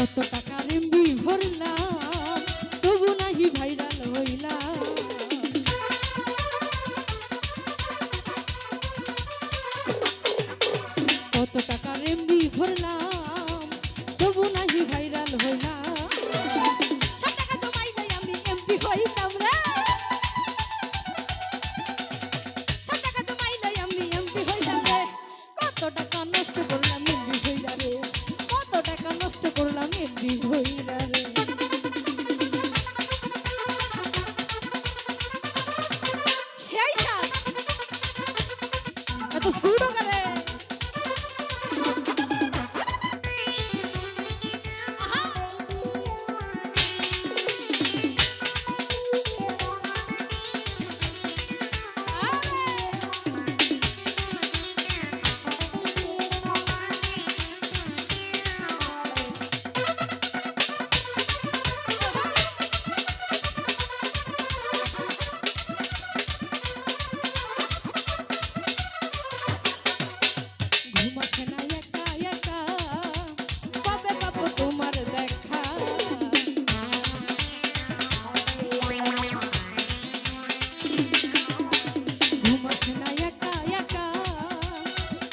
কত টাকার এমবি ভরলাম, তবু নাহি ভাইরাল হইলাম। কত টাকার এমবি ভরলাম, তবু নাহি ভাইরাল হইলাম। কত টাকা নষ্ট করলাম ফুটো করে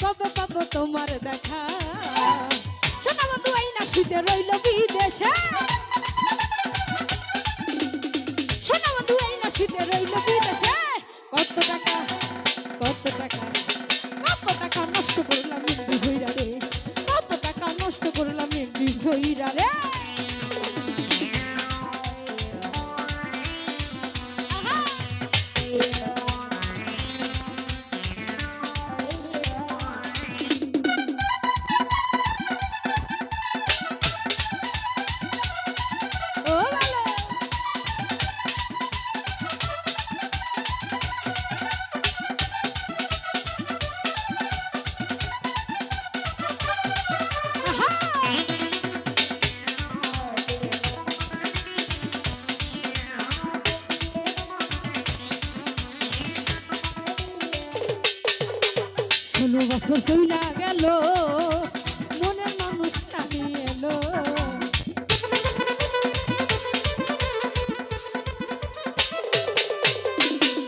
কবে পাবো তোমার দেখা। শোনা বন্ধু শুতে রইল বিদেশে। বন্ধু শুতে রইল বিদেশে। কত টাকা কত টাকা কত টাকা নষ্ট করলাম এমনি ভৈরা রে। কত টাকা নষ্ট করলাম এমনি ভৈরা রে। ষোলো বছর চইলা গেল মনে মানুষ কামি এলো।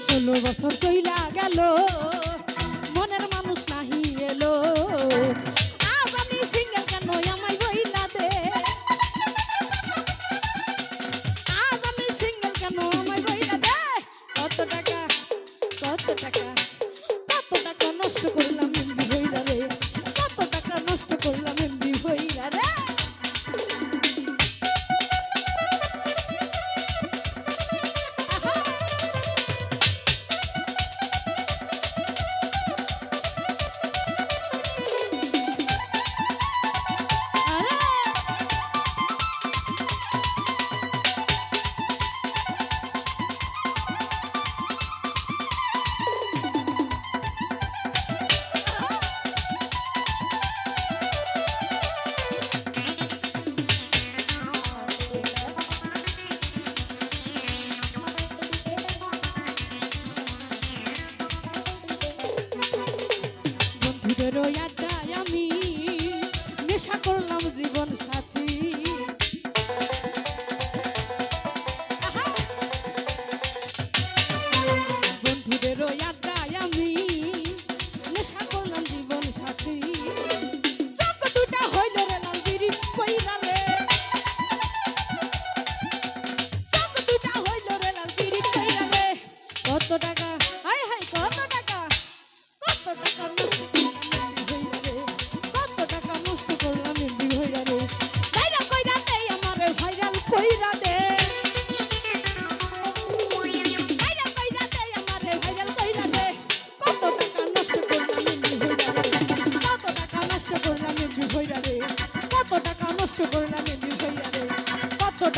ষোলো বছর চইলা গেল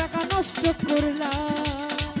টাকা নষ্ট করলাম।